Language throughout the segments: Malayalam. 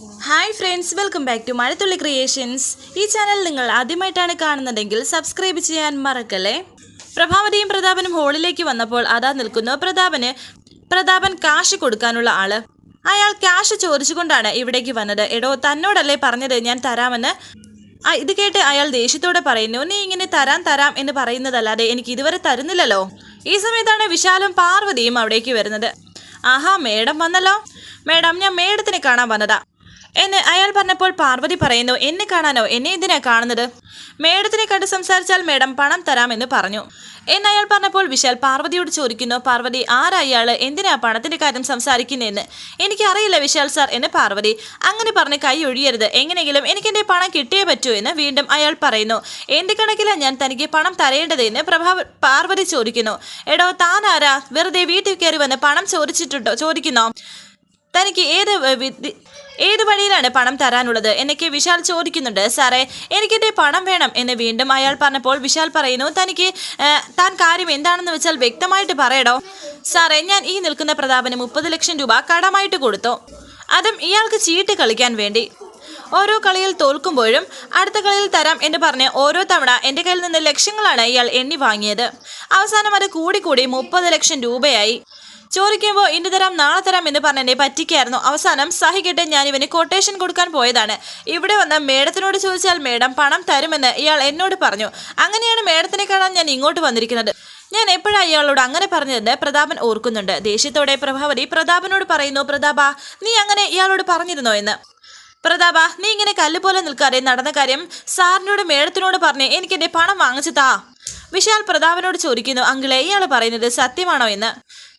Hi friends welcome back to Mazhathulli creations ഈ ചാനൽ നിങ്ങൾ ആദ്യമായിട്ടാണ് കാണുന്നതെങ്കിൽ സബ്സ്ക്രൈബ് ചെയ്യാൻ മറക്കല്ലേ? പ്രഭാവതിയും പ്രതാപനും ഹോളിലേക്ക് വന്നപ്പോൾ അതാ നിൽക്കുന്നു പ്രതാപന്. പ്രതാപൻ കാശ് കൊടുക്കാനുള്ള ആൾ. അയാൾ ക്യാഷ് ചോദിച്ചുകൊണ്ടാണ് ഇവിടേക്ക് വന്നത്. എടോ തന്നോടല്ലേ പറഞ്ഞത് ഞാൻ തരാമെന്ന്? ഇത് കേട്ട് അയാൾ ദേഷ്യത്തോടെ പറയുന്നു നീ ഇങ്ങനെ തരാൻ തരാം എന്ന് പറയുന്നതല്ലാതെ എനിക്ക് ഇതുവരെ തരുന്നില്ലല്ലോ. ഈ സമയത്താണ് വിശാലും പാർവതിയും അവിടേക്ക് വരുന്നത്. ആഹാ മേഡം വന്നല്ലോ. മേഡം ഞാൻ മേഡത്തിനെ കാണാൻ വന്നതാ. എന്ന് അയാൾ പറഞ്ഞപ്പോൾ പാർവതി പറയുന്നു എന്നെ കാണാനോ? എന്നെ എന്തിനാ കാണുന്നത്? മേഡത്തിനെ കണ്ട് സംസാരിച്ചാൽ മേഡം പണം തരാമെന്ന് പറഞ്ഞു. എന്ന് അയാൾ പറഞ്ഞപ്പോൾ വിശാൽ പാർവതിയോട് ചോദിക്കുന്നു പാർവതി ആരാ അയാൾ എന്തിനാ പണത്തിന്റെ കാര്യം സംസാരിക്കുന്നതെന്ന്? എനിക്കറിയില്ല വിശാൽ സാർ എന്ന് പാർവതി അങ്ങനെ പറഞ്ഞ് കൈ ഒഴിയരുത്. എങ്ങനെയെങ്കിലും എനിക്ക് എന്റെ പണം കിട്ടിയേ പറ്റൂ എന്ന് വീണ്ടും അയാൾ പറയുന്നു. എന്റെ കണക്കിലാ ഞാൻ തനിക്ക് പണം തരേണ്ടത് എന്ന് പ്രഭാവ പാർവതി ചോദിക്കുന്നു. എടോ താൻ ആരാ? വെറുതെ വീട്ടിൽ കയറി വന്ന് പണം ചോദിച്ചിട്ടുണ്ടോ? ചോദിക്കുന്നോ? തനിക്ക് ഏത് ഏത് വഴിയിലാണ് പണം തരാനുള്ളത്? എന്നൊക്കെ വിശാൽ ചോദിക്കുന്നുണ്ട്. സാറേ എനിക്കെന്റെ പണം വേണം? എന്ന് വീണ്ടും അയാൾ പറഞ്ഞപ്പോൾ വിശാൽ പറയുന്നു തനിക്ക് താൻ കാര്യം എന്താണെന്ന് വെച്ചാൽ വ്യക്തമായിട്ട് പറയടോ. സാറേ ഞാൻ ഈ നിൽക്കുന്ന പ്രതാപന് മുപ്പത് ലക്ഷം രൂപ കടമായിട്ട് കൊടുത്തു. അതും ഇയാൾക്ക് ചീട്ട് കളിക്കാൻ വേണ്ടി. ഓരോ കളിയിൽ തോൽക്കുമ്പോഴും അടുത്ത കളിയിൽ തരാം എന്ന് പറഞ്ഞ് ഓരോ തവണ എന്റെ കയ്യിൽ നിന്ന് ലക്ഷങ്ങളാണ് ഇയാൾ എണ്ണി വാങ്ങിയത്. അവസാനം അത് കൂടിക്കൂടി മുപ്പത് ലക്ഷം രൂപയായി. ചോദിക്കുമ്പോൾ ഇന്ന് തരാം നാളെ തരാം എന്ന് പറഞ്ഞെന്നെ പറ്റിക്കായിരുന്നു അവസാനം സഹികെട്ട് ഞാൻ ഇവന് കൊട്ടേഷൻ കൊടുക്കാൻ പോയതാണ്. ഇവിടെ വന്ന മേഡത്തിനോട് ചോദിച്ചാൽ മേഡം പണം തരുമെന്ന് ഇയാൾ എന്നോട് പറഞ്ഞു. അങ്ങനെയാണ് മേഡത്തിനെ കാണാൻ ഞാൻ ഇങ്ങോട്ട് വന്നിരിക്കുന്നത്. ഞാൻ എപ്പോഴാണ് ഇയാളോട് അങ്ങനെ പറഞ്ഞതെന്ന് പ്രതാപൻ ഓർക്കുന്നുണ്ട്. ദേഷ്യത്തോടെ പ്രഭാവതി പ്രതാപനോട് പറയുന്നു പ്രതാപ നീ അങ്ങനെ ഇയാളോട് പറഞ്ഞിരുന്നോ എന്ന്? പ്രതാപ നീ ഇങ്ങനെ കല്ല് പോലെ നിൽക്കാതെ നടന്ന കാര്യം സാറിനോട് മേഡത്തിനോട് പറഞ്ഞ് എനിക്ക് എന്റെ പണം വാങ്ങിച്ചു താ. വിശാൽ പ്രതാപനോട് ചോദിക്കുന്നു അങ്കിളെ ഇയാൾ പറയുന്നത് സത്യമാണോ എന്ന്?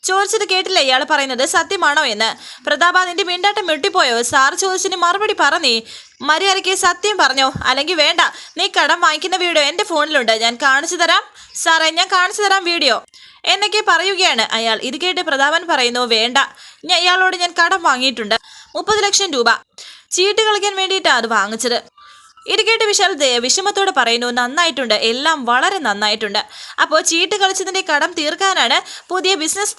ചോദിച്ചത് കേട്ടില്ല ഇയാൾ പറയുന്നത്. സത്യമാണോ എന്ന്. പ്രതാപ നിന്റെ മിണ്ടാട്ടം വെട്ടിപ്പോയോ? സാർ ചോദിച്ചതിന് മറുപടി പറഞ്ഞേ. മര്യാദയ്ക്ക് സത്യം പറഞ്ഞോ? അല്ലെങ്കിൽ വേണ്ട. നീ കടം വാങ്ങിക്കുന്ന വീഡിയോ എന്റെ ഫോണിലുണ്ട്. ഞാൻ കാണിച്ചു തരാം. സാറേ ഞാൻ കാണിച്ചു തരാം വീഡിയോ. എന്നൊക്കെ പറയുകയാണ് അയാൾ. ഇത് കേട്ട് പ്രതാപൻ പറയുന്നു വേണ്ട. ഞാൻ ഇയാളോട് ഞാൻ കടം വാങ്ങിയിട്ടുണ്ട്. മുപ്പത് ലക്ഷം രൂപ. ചീട്ട് കളിക്കാൻ വേണ്ടിയിട്ടാണ് അത് വാങ്ങിച്ചത്. ഇത് കേട്ട് വിശാൽ വിഷമത്തോട് പറയുന്നു നന്നായിട്ടുണ്ട് എല്ലാം വളരെ നന്നായിട്ടുണ്ട്. അപ്പോൾ ചീട്ട് കളിച്ചതിന്റെ കടം തീർക്കാനാണ് പുതിയ ബിസിനസ്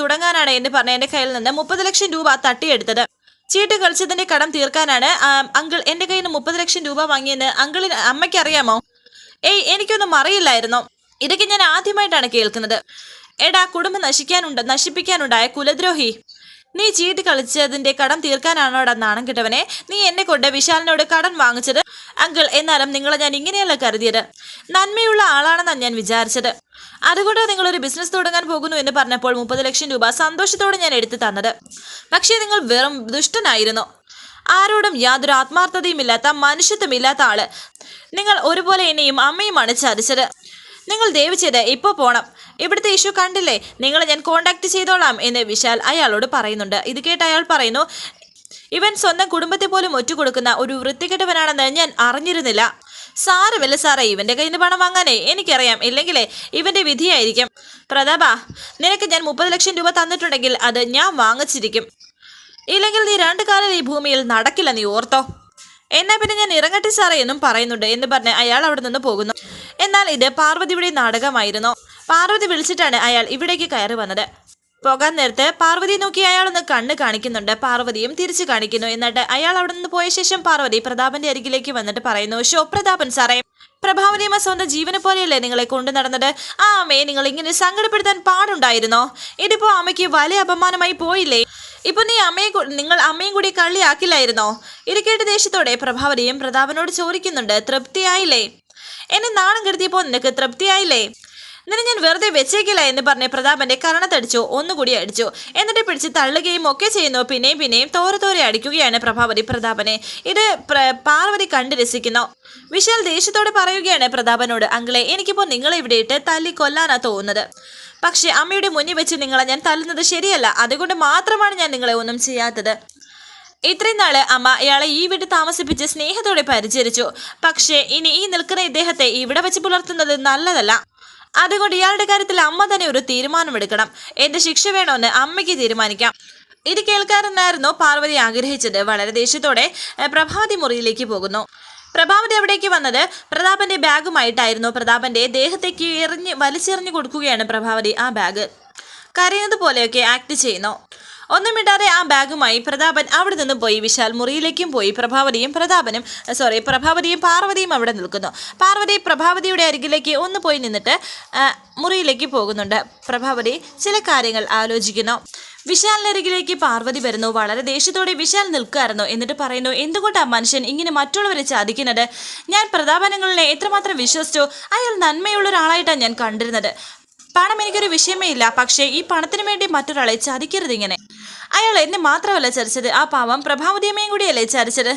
തുടങ്ങാനാണ് എന്ന് പറഞ്ഞ എന്റെ കയ്യിൽ നിന്ന് മുപ്പത് ലക്ഷം രൂപ തട്ടിയെടുത്തത്. ചീട്ട് കളിച്ചതിന്റെ കടം തീർക്കാനാണ് അങ്കിൾ എന്റെ കയ്യിൽ നിന്ന് മുപ്പത് ലക്ഷം രൂപ വാങ്ങിയെന്ന് അങ്കിളിന് അമ്മയ്ക്ക് അറിയാമോ ഏയ് എനിക്കൊന്നും അറിയില്ലായിരുന്നു. ഇതൊക്കെ ഞാൻ ആദ്യമായിട്ടാണ് കേൾക്കുന്നത്. എടാ കുടുംബം നശിക്കാനുണ്ട് നശിപ്പിക്കാനുണ്ടായ കുലദ്രോഹി. നീ ചീട്ട് കളിച്ചതിന്റെ കടം തീർക്കാനാണോടാ നാണം കിട്ടവനെ? നീ എന്നെ കൊണ്ട് വിശാലിനോട് കടം വാങ്ങിച്ചത്? അങ്കിൾ എന്നാലും നിങ്ങളെ ഞാൻ ഇങ്ങനെയല്ല കരുതിയത്. നന്മയുള്ള ആളാണെന്നാണ് ഞാൻ വിചാരിച്ചത്. അതുകൊണ്ട് നിങ്ങൾ ഒരു ബിസിനസ് തുടങ്ങാൻ പോകുന്നു എന്ന് പറഞ്ഞപ്പോൾ മുപ്പത് ലക്ഷം രൂപ സന്തോഷത്തോടെ ഞാൻ എടുത്തു തന്നത്. പക്ഷേ നിങ്ങൾ വെറും ദുഷ്ടനായിരുന്നു. ആരോടും യാതൊരു ആത്മാർത്ഥതയുമില്ലാത്ത മനുഷ്യത്വമില്ലാത്ത ആൾ. നിങ്ങൾ ഒരുപോലെ എന്നെയും അമ്മയുമാണ് ചതിച്ചത്. നിങ്ങൾ ദയവ് ചെയ്ത് ഇപ്പോൾ പോണം. ഇവിടുത്തെ ഇഷ്യൂ കണ്ടില്ലേ? നിങ്ങളെ ഞാൻ കോണ്ടാക്ട് ചെയ്തോളാം എന്ന് വിശാൽ അയാളോട് പറയുന്നുണ്ട്. ഇത് കേട്ട് അയാൾ പറയുന്നു ഇവൻ സ്വന്തം കുടുംബത്തെ പോലും ഒറ്റുകൊടുക്കുന്ന ഒരു വൃത്തികെട്ടവനാണെന്ന് ഞാൻ അറിഞ്ഞിരുന്നില്ല. സാരമില്ല സാറേ ഇവന്റെ കയ്യിൽ നിന്ന് പണം വാങ്ങാനേ? എനിക്കറിയാം. ഇല്ലെങ്കിലേ ഇവന്റെ വിധിയായിരിക്കും. പ്രതാപ നിനക്ക് ഞാൻ മുപ്പത് ലക്ഷം രൂപ തന്നിട്ടുണ്ടെങ്കിൽ അത് ഞാൻ വാങ്ങിച്ചിരിക്കും. ഇല്ലെങ്കിൽ നീ രണ്ടു കാലം ഈ ഭൂമിയിൽ നടക്കില്ല നീ ഓർത്തോ. എന്നാൽ പിന്നെ ഞാൻ ഇറങ്ങട്ടെ സാറേ എന്നും പറയുന്നുണ്ട് എന്ന് പറഞ്ഞ് അയാൾ അവിടെ നിന്ന് പോകുന്നു. എന്നാൽ ഇത് പാർവതിയുടെ നാടകമായിരുന്നു. പാർവതി വിളിച്ചിട്ടാണ് അയാൾ ഇവിടേക്ക് കയറി വന്നത്. പോകാൻ നേരത്ത് പാർവതി നോക്കി അയാളൊന്ന് കണ്ണ് കാണിക്കുന്നുണ്ട്. പാർവതിയും തിരിച്ചു കാണിക്കുന്നു. എന്നിട്ട് അയാൾ അവിടെ നിന്ന് പോയ ശേഷം പാർവതി പ്രതാപന്റെ അരികിലേക്ക് വന്നിട്ട് പറയുന്നു ഷോ പ്രതാപൻ സാറേ പ്രഭാവനിയമ്മ സ്വന്തം ജീവനെ പോലെയല്ലേ നിങ്ങളെ കൊണ്ടു നടന്നത്? ആ അമ്മയെ നിങ്ങൾ ഇങ്ങനെ സങ്കടപ്പെടുത്താൻ പാടുണ്ടായിരുന്നോ? ഇതിപ്പോ അമ്മയ്ക്ക് വലിയ അപമാനമായി പോയില്ലേ? ഇപ്പൊ നീ അമ്മയെ നിങ്ങൾ അമ്മയും കൂടി കള്ളിയാക്കില്ലായിരുന്നോ? ഇരിക്കേണ്ട ദേഷ്യത്തോടെ പ്രഭാവതിയും പ്രതാപനോട് ചോദിക്കുന്നുണ്ട് തൃപ്തിയായില്ലേ? എന്നെ നാണം കെടുത്തിയപ്പോൾ നിനക്ക് തൃപ്തിയായില്ലേ? നിന്നെ ഞാൻ വെറുതെ വെച്ചേക്കില്ല എന്ന് പറഞ്ഞ് പ്രതാപന്റെ കരണത്തടിച്ചു ഒന്നുകൂടി അടിച്ചു. എന്നിട്ട് പിടിച്ച് തള്ളുകയും ഒക്കെ ചെയ്യുന്നു. പിന്നെയും പിന്നെയും തോര തോരെ അടിക്കുകയാണ് പ്രഭാവതി പ്രതാപനെ. ഇത് പാർവതി കണ്ടു രസിക്കുന്നു. വിശാൽ ദേഷ്യത്തോടെ പറയുകയാണ് പ്രതാപനോട് അങ്കിളെ എനിക്കിപ്പോൾ നിങ്ങളെ ഇവിടെ ഇട്ട് തല്ലി കൊല്ലാനാ തോന്നുന്നത്. പക്ഷെ അമ്മയുടെ മുന്നിൽ വെച്ച് നിങ്ങളെ ഞാൻ തല്ലുന്നത് ശരിയല്ല. അതുകൊണ്ട് മാത്രമാണ് ഞാൻ നിങ്ങളെ ഒന്നും ചെയ്യാത്തത്. ഇത്രയും നാൾ അമ്മ ഇയാളെ ഈ വീട്ടിൽ താമസിപ്പിച്ച് സ്നേഹത്തോടെ പരിചരിച്ചു. പക്ഷേ ഇനി ഈ നിൽക്കുന്ന ഇദ്ദേഹത്തെ ഇവിടെ വെച്ച് പുലർത്തുന്നത് നല്ലതല്ല. അതുകൊണ്ട് ഇയാളുടെ കാര്യത്തിൽ അമ്മ തന്നെ ഒരു തീരുമാനമെടുക്കണം. എന്ത് ശിക്ഷ വേണമെന്ന് അമ്മയ്ക്ക് തീരുമാനിക്കാം. ഇത് കേൾക്കാനെന്നായിരുന്നു പാർവതി ആഗ്രഹിച്ചത്. വളരെ ദേഷ്യത്തോടെ പ്രഭാതി മുറിയിലേക്ക് പോകുന്നു. പ്രഭാവതി അവിടേക്ക് വന്നത് പ്രതാപന്റെ ബാഗുമായിട്ടായിരുന്നു. പ്രതാപന്റെ ദേഹത്തേക്ക് എറിഞ്ഞ് വലിച്ചെറിഞ്ഞു കൊടുക്കുകയാണ് പ്രഭാവതി ആ ബാഗ്. കരയുന്നത് പോലെയൊക്കെ ആക്ട് ചെയ്യുന്നു. ഒന്നും മിണ്ടാതെ ആ ബാഗുമായി പ്രതാപൻ അവിടെ നിന്ന് പോയി. വിശാൽ മുറിയിലേക്കും പോയി. പ്രഭാവതിയും പ്രതാപനും സോറി പ്രഭാവതിയും പാർവതിയും അവിടെ നിൽക്കുന്നു. പാർവതി പ്രഭാവതിയുടെ അരികിലേക്ക് ഒന്ന് പോയി നിന്നിട്ട് മുറിയിലേക്ക് പോകുന്നുണ്ട്. പ്രഭാവതി ചില കാര്യങ്ങൾ ആലോചിക്കുന്നു. വിശാലിനരികിലേക്ക് പാർവതി വരുന്നു. വളരെ ദേഷ്യത്തോടെ വിശാൽ നിൽക്കുകയായിരുന്നു. എന്നിട്ട് പറയുന്നു എന്തുകൊണ്ടാ മനുഷ്യൻ ഇങ്ങനെ മറ്റുള്ളവരെ ചാദിക്കുന്നത് ഞാൻ പ്രതാപനങ്ങളിലെ എത്രമാത്രം വിശ്വസിച്ചു? അയാൾ നന്മയുള്ള ഒരാളായിട്ടാണ് ഞാൻ കണ്ടിരുന്നത്. പണം എനിക്കൊരു വിഷയമേ ഇല്ല. പക്ഷേ ഈ പണത്തിന് വേണ്ടി മറ്റൊരാളെ ചതിക്കരുത് ഇങ്ങനെ. അയാൾ എന്നെ മാത്രമല്ല ചരിച്ചത് ആ പാവം പ്രഭാവതിയമ്മയും കൂടിയല്ലേ ചരിച്ചത്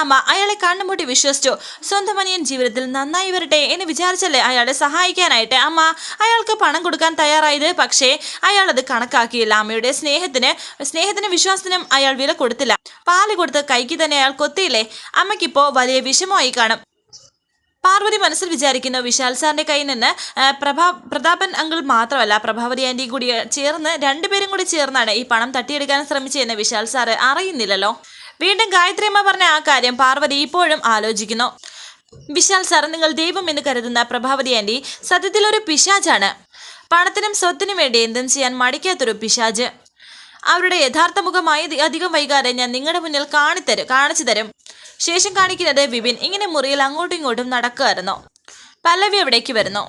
അമ്മ അയാളെ കണ്ണുമുട്ടി വിശ്വസിച്ചു. സ്വന്തം അനിയൻ ജീവിതത്തിൽ നന്നായി വരട്ടെ എന്ന് വിചാരിച്ചല്ലേ അയാളെ സഹായിക്കാനായിട്ട്? അമ്മ അയാൾക്ക് പണം കൊടുക്കാൻ തയ്യാറായത്. പക്ഷേ അയാൾ അത് കണക്കാക്കിയില്ല. അമ്മയുടെ സ്നേഹത്തിന് സ്നേഹത്തിനും വിശ്വാസത്തിനും അയാൾ വില കൊടുത്തില്ല. പാൽ കൊടുത്ത് കൈക്ക് തന്നെ അയാൾ കൊത്തിയില്ലേ? അമ്മയ്ക്കിപ്പോ വലിയ വിഷമമായി കാണും. പാർവതി മനസ്സിൽ വിചാരിക്കുന്നു വിശാൽ സാറിന്റെ കയ്യിൽ നിന്ന് പ്രഭാ പ്രതാപൻ അങ്കിൾ മാത്രമല്ല പ്രഭാവതി ആന്റി കൂടി ചേർന്ന് രണ്ടുപേരും കൂടി ചേർന്നാണ് ഈ പണം തട്ടിയെടുക്കാൻ ശ്രമിച്ചതെന്ന് വിശാൽ സാറ് അറിയുന്നില്ലല്ലോ. വീണ്ടും ഗായത്രി അമ്മ പറഞ്ഞ ആ കാര്യം പാർവതി ഇപ്പോഴും ആലോചിക്കുന്നു. വിശാൽ സാർ നിങ്ങൾ ദൈവം എന്ന് കരുതുന്ന പ്രഭാവതി ആന്റി സത്യത്തിൽ ഒരു പിശാജാണ് പണത്തിനും സ്വത്തിനും വേണ്ടി എന്തും ചെയ്യാൻ മടിക്കാത്തൊരു പിശാജ് അവരുടെ യഥാർത്ഥ മുഖമായി അധികം വൈകാതെ ഞാൻ നിങ്ങളുടെ മുന്നിൽ കാണിത്തരും കാണിച്ചു തരും. ശേഷം കാണിക്കുന്നത് വിപിൻ ഇങ്ങനെ മുറിയിൽ അങ്ങോട്ടും ഇങ്ങോട്ടും നടക്കുമായിരുന്നു പല്ലവി അവിടേക്ക് വരുന്നു.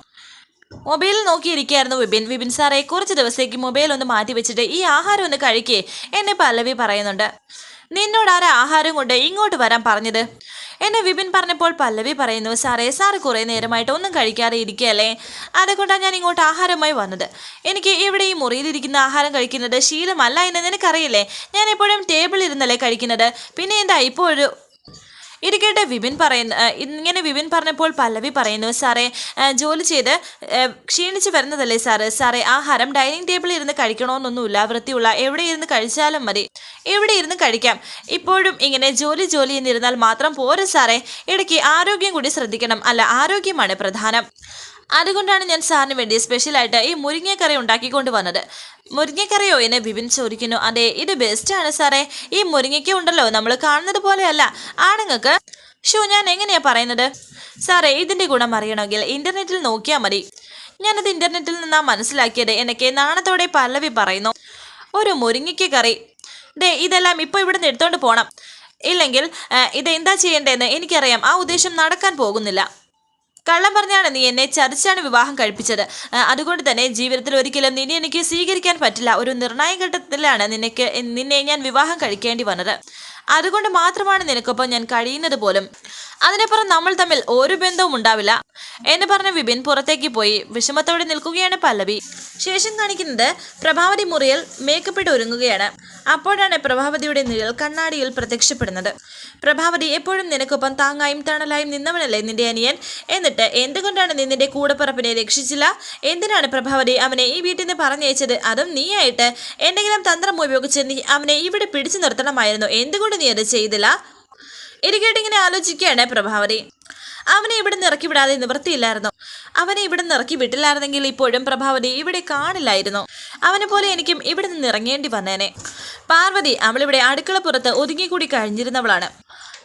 മൊബൈൽ നോക്കിയിരിക്കുകയായിരുന്നു വിപിൻ. വിപിൻ സാറേ കുറച്ച് ദിവസത്തേക്ക് മൊബൈൽ ഒന്ന് മാറ്റി വെച്ചിട്ട് ഈ ആഹാരം ഒന്ന് കഴിക്കേ എന്നെ പല്ലവി പറയുന്നുണ്ട്. നിന്നോട് ആരാ ആഹാരം കൊണ്ട് ഇങ്ങോട്ട് വരാൻ പറഞ്ഞത്? എന്നെ വിപിൻ പറഞ്ഞപ്പോൾ പല്ലവി പറയുന്നു സാറേ സാറ് കുറേ നേരമായിട്ട് ഒന്നും കഴിക്കാതെ ഇരിക്കുകയല്ലേ? അതുകൊണ്ടാണ് ഞാൻ ഇങ്ങോട്ട് ആഹാരമായി വന്നത്. എനിക്ക് ഇവിടെ ഈ മുറിയിലിരിക്കുന്ന ആഹാരം കഴിക്കുന്നത് ശീലമല്ല എന്ന് നിനക്കറിയില്ലേ? ഞാൻ എപ്പോഴും ടേബിളിൽ ഇരുന്നല്ലേ കഴിക്കുന്നത്. പിന്നെ എന്താ ഇപ്പോൾ ഒരു ഇരിക്കട്ടെ വിപിൻ പറയുന്നു ഇങ്ങനെ വിപിൻ പറഞ്ഞപ്പോൾ പല്ലവി പറയുന്നു സാറേ ജോലി ചെയ്ത് ക്ഷീണിച്ച് വരുന്നതല്ലേ സാറ്? സാറേ ആഹാരം ഡൈനിങ് ടേബിളിൽ ഇരുന്ന് കഴിക്കണമെന്നൊന്നുമില്ല വൃത്തിയുള്ള എവിടെ ഇരുന്ന് കഴിച്ചാലും മതി എവിടെ ഇരുന്ന് കഴിക്കാം. ഇപ്പോഴും ഇങ്ങനെ ജോലി ജോലി എന്നിരുന്നാൽ മാത്രം പോരെ സാറേ ഇടയ്ക്ക് ആരോഗ്യം കൂടി ശ്രദ്ധിക്കണം അല്ല ആരോഗ്യമാണ് പ്രധാനം. അതുകൊണ്ടാണ് ഞാൻ സാറിന് വേണ്ടി സ്പെഷ്യലായിട്ട് ഈ മുരിങ്ങക്കറി ഉണ്ടാക്കിക്കൊണ്ട് വന്നത്. മുരിങ്ങക്കറിയോ എന്ന് ബിബിൻ ചോദിക്കുന്നു. അതെ ഇത് ബെസ്റ്റാണ് സാറേ. ഈ മുരിങ്ങയ്ക്ക ഉണ്ടല്ലോ നമ്മൾ കാണുന്നത് പോലെയല്ല. ആണുങ്ങൾക്ക് ഷോ ഞാൻ എങ്ങനെയാ പറയുന്നത്? സാറേ ഇതിന്റെ ഗുണം അറിയണമെങ്കിൽ ഇന്റർനെറ്റിൽ നോക്കിയാൽ മതി. ഞാനത് ഇന്റർനെറ്റിൽ നിന്നാ മനസ്സിലാക്കിയത്. എനിക്ക് നാണത്തോടെ പല്ലവി പറയുന്നു. ഒരു മുരിങ്ങയ്ക്ക് കറി. ദേ ഇതെല്ലാം ഇപ്പോൾ ഇവിടുന്ന് എടുത്തോണ്ട് പോണം. ഇല്ലെങ്കിൽ ഇത് എന്താ ചെയ്യേണ്ടതെന്ന് എനിക്കറിയാം. ആ ഉദ്ദേശം നടക്കാൻ പോകുന്നില്ല. കള്ളം പറഞ്ഞാണ് നീ എന്നെ ചതിച്ചാണ് വിവാഹം കഴിപ്പിച്ചത്. അതുകൊണ്ട് തന്നെ ജീവിതത്തിൽ ഒരിക്കലും നിന്നെ എനിക്ക് സ്വീകരിക്കാൻ പറ്റില്ല. ഒരു നിർണായക ഘട്ടത്തിലാണ് നിനക്ക് നിന്നെ ഞാൻ വിവാഹം കഴിക്കേണ്ടി വന്നത്. അതുകൊണ്ട് മാത്രമാണ് നിനക്കൊപ്പം ഞാൻ കഴിയുന്നത് പോലും. അതിനപ്പുറം നമ്മൾ തമ്മിൽ ഒരു ബന്ധവും ഉണ്ടാവില്ല എന്ന് പറഞ്ഞ വിപിൻ പുറത്തേക്ക് പോയി വിഷമത്തോടെ നിൽക്കുകയാണ് പല്ലവി. ശേഷം കാണിക്കുന്നത് പ്രഭാവതി മുറിയിൽ മേക്കപ്പ് ഇട്ട് ഒരുങ്ങുകയാണ്. അപ്പോഴാണ് പ്രഭാവതിയുടെ നിഴൽ കണ്ണാടിയിൽ പ്രത്യക്ഷപ്പെടുന്നത്. പ്രഭാവതി എപ്പോഴും നിനക്കൊപ്പം താങ്ങായും തണലായും നിന്നവനല്ലേ നിന്റെ അനിയൻ? എന്നിട്ട് എന്തുകൊണ്ടാണ് നീ നിന്റെ കൂടപ്പിറപ്പിനെ രക്ഷിച്ചില്ല? എന്തിനാണ് പ്രഭാവതി അവനെ ഈ വീട്ടിൽ നിന്ന് പറഞ്ഞയച്ചത്? അതും നീയായിട്ട്. എന്തെങ്കിലും തന്ത്രം ഉപയോഗിച്ച് നീ അവനെ ഇവിടെ പിടിച്ചു നിർത്തണമായിരുന്നു. എന്തുകൊണ്ട് നീ അത് ചെയ്തില്ല? ഇരിക്കേട്ടിങ്ങനെ ആലോചിക്കുകയാണ് പ്രഭാവതി. അവനെ ഇവിടെ ഇറക്കി വിടാതെ നിവൃത്തിയില്ലായിരുന്നു. അവനെ ഇവിടെ ഇറക്കി വിട്ടില്ലായിരുന്നെങ്കിൽ ഇപ്പോഴും പ്രഭാവതി ഇവിടെ കാണില്ലായിരുന്നു. അവനെ പോലെ എനിക്കും ഇവിടെ നിന്ന് ഇറങ്ങേണ്ടി വന്നേനെ. പാർവതി അവളിവിടെ അടുക്കളപ്പുറത്ത് ഒതുങ്ങിക്കൂടി കഴിഞ്ഞിരുന്നവളാണ്.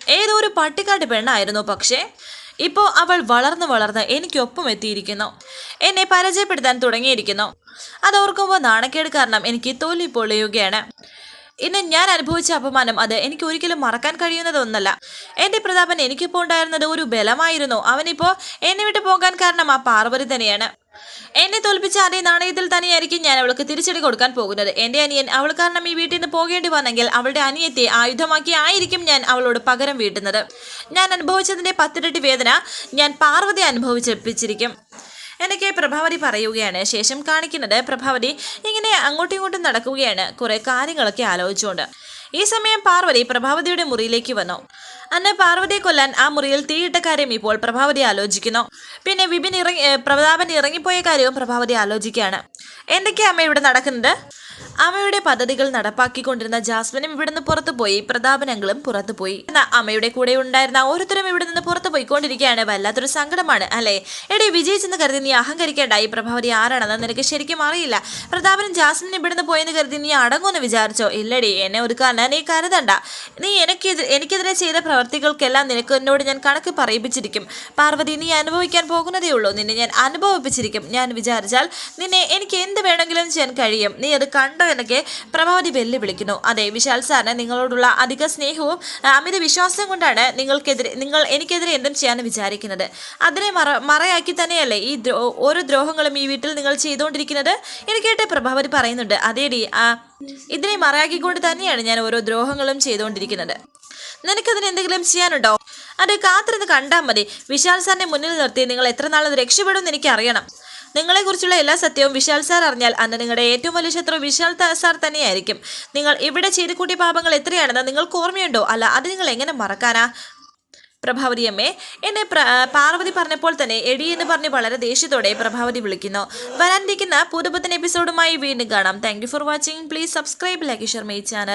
ഏതോ ഒരു പട്ടിക്കാട്ട് പെണ്ണായിരുന്നു പക്ഷേ ഇപ്പോൾ അവൾ വളർന്ന് വളർന്ന് എനിക്കൊപ്പം എത്തിയിരിക്കുന്നു. എന്നെ പരിചയപ്പെടുത്താൻ തുടങ്ങിയിരിക്കുന്നു. അതോർക്കുമ്പോൾ നാണക്കേട് കാരണം എനിക്ക് തൊലി പൊളിയുകയാണ്. ഇന്ന് ഞാൻ അനുഭവിച്ച അപമാനം അത് എനിക്ക് ഒരിക്കലും മറക്കാൻ കഴിയുന്നതൊന്നല്ല എന്റെ പ്രതാപൻ എനിക്കിപ്പോൾ ഉണ്ടായിരുന്നത് ഒരു ബലമായിരുന്നു. അവനിപ്പോ എന്നെ വിട്ട് പോകാൻ കാരണം ആ പാർവതി തന്നെയാണ്. എന്നെ തോൽപ്പിച്ച അതേ നാണയത്തിൽ തന്നെയായിരിക്കും ഞാൻ അവൾക്ക് തിരിച്ചടി കൊടുക്കാൻ പോകുന്നത്. എന്റെ അനിയൻ അവൾ കാരണം ഈ വീട്ടിൽ നിന്ന് പോകേണ്ടി വന്നെങ്കിൽ അവളുടെ അനിയത്തെ ആയുധമാക്കി ആയിരിക്കും ഞാൻ അവളോട് പകരം വീട്ടുന്നത്. ഞാൻ അനുഭവിച്ചതിന്റെ പത്തിരട്ടി വേദന ഞാൻ പാർവതി അനുഭവിച്ചേൽപ്പിച്ചിരിക്കും എനിക്ക് പ്രഭാവതി പറയുകയാണ്. ശേഷം കാണിക്കുന്നത് പ്രഭാവതി ഇങ്ങനെ അങ്ങോട്ടും ഇങ്ങോട്ടും നടക്കുകയാണ്. കുറെ കാര്യങ്ങളൊക്കെ ആലോചിച്ചുകൊണ്ട്. ഈ സമയം പാർവതി പ്രഭാവതിയുടെ മുറിയിലേക്ക് വന്നു. അന്ന് പാർവതിയെ കൊല്ലാൻ ആ മുറിയിൽ തീയിട്ട കാര്യം ഇപ്പോൾ പ്രഭാവതി ആലോചിക്കുന്നു. പിന്നെ വിപിൻ ഇറങ്ങി പ്രതാപൻ ഇറങ്ങിപ്പോയ കാര്യവും പ്രഭാവതി ആലോചിക്കുകയാണ്. എന്തൊക്കെയാ അമ്മ ഇവിടെ നടക്കുന്നത്? അമ്മയുടെ പദ്ധതികൾ നടപ്പാക്കിക്കൊണ്ടിരുന്ന ജാസ്മിനും ഇവിടുന്ന് പുറത്തുപോയി പ്രതാപനങ്ങളും പുറത്തുപോയി എന്നാൽ അമ്മയുടെ കൂടെ ഉണ്ടായിരുന്ന ഓരോരുത്തരും ഇവിടെ നിന്ന് പുറത്തു പോയിക്കൊണ്ടിരിക്കുകയാണ്. വല്ലാത്തൊരു സങ്കടമാണ് അല്ലേ? എടി വിജയിച്ചെന്ന് കരുതി നീ അഹങ്കരിക്കേണ്ട. ഈ പ്രഭാവതി ആരാണെന്ന് നിനക്ക് ശരിക്കും അറിയില്ല. പ്രതാപനും ജാസ്മിനും ഇവിടുന്ന് പോയെന്ന് കരുതി നീ അടങ്ങുമെന്ന് വിചാരിച്ചോ? ഇല്ലടി എന്നെ ഒരു കാരണം നീ കരുതണ്ട. നീ എനിക്കെതിരെ എനിക്കെതിരെ ചെയ്ത പ്രവർത്തികൾക്കെല്ലാം നിനക്ക് എന്നോട് ഞാൻ കണക്ക് പറയിപ്പിച്ചിരിക്കും. പാർവതി നീ അനുഭവിക്കാൻ പോകുന്നതേ ഉള്ളൂ. നിന്നെ ഞാൻ അനുഭവിപ്പിച്ചിരിക്കും. ഞാൻ വിചാരിച്ചാൽ നിന്നെ എനിക്ക് എന്ത് വേണമെങ്കിലും ചെയ്യാൻ കഴിയും. നീ അത് കണ്ടോ? എന്നൊക്കെ പ്രഭാവതി വെല്ലുവിളിക്കുന്നു അതെ വിശാൽ സാറിന് നിങ്ങളോടുള്ള അധിക സ്നേഹവും അമിത വിശ്വാസം കൊണ്ടാണ് നിങ്ങൾക്കെതിരെ നിങ്ങൾ എനിക്കെതിരെ എന്തും ചെയ്യാൻ വിചാരിക്കുന്നത്. അതിനെ മറ മറയാക്കി തന്നെയല്ലേ ഈ ഓരോ ദ്രോഹങ്ങളും ഈ വീട്ടിൽ നിങ്ങൾ ചെയ്തുകൊണ്ടിരിക്കുന്നത്? എനിക്ക് കേട്ട് പ്രഭാവതി പറയുന്നുണ്ട് അതേടി ആ ഇതിനെ മറയാക്കിക്കൊണ്ട് തന്നെയാണ് ഞാൻ ഓരോ ദ്രോഹങ്ങളും ചെയ്തുകൊണ്ടിരിക്കുന്നത്. നിനക്കതിന് എന്തെങ്കിലും ചെയ്യാനുണ്ടോ? അത് കാത്തിരുന്ന് കണ്ടാൽ മതി. വിശാൽ സാറിനെ മുന്നിൽ നിർത്തി നിങ്ങൾ എത്ര നാളത് രക്ഷപ്പെടുമെന്ന് എനിക്ക് അറിയണം നിങ്ങളെക്കുറിച്ചുള്ള എല്ലാ സത്യവും വിശാൽ സാർ അറിഞ്ഞാൽ അന്ന് നിങ്ങളുടെ ഏറ്റവും വലിയ ശത്രു വിശാൽ സാർ തന്നെയായിരിക്കും. നിങ്ങൾ ഇവിടെ ചെയ്തു കൂട്ടിയ പാപങ്ങൾ എത്രയാണെന്ന് നിങ്ങൾക്ക് ഓർമ്മയുണ്ടോ? അല്ല അത് നിങ്ങൾ എങ്ങനെ മറക്കാനാ? പ്രഭാവതി അമ്മേ എന്നെ പാർവതി പറഞ്ഞപ്പോൾ തന്നെ എടി എന്ന് പറഞ്ഞ് വളരെ ദേഷ്യത്തോടെ പ്രഭാവതി വിളിക്കുന്നു. വരാനിരിക്കുന്ന പുതുപുത്തൻ എപ്പിസോഡുമായി വീണ്ടും കാണാം. Thank for watching please subscribe like share my channel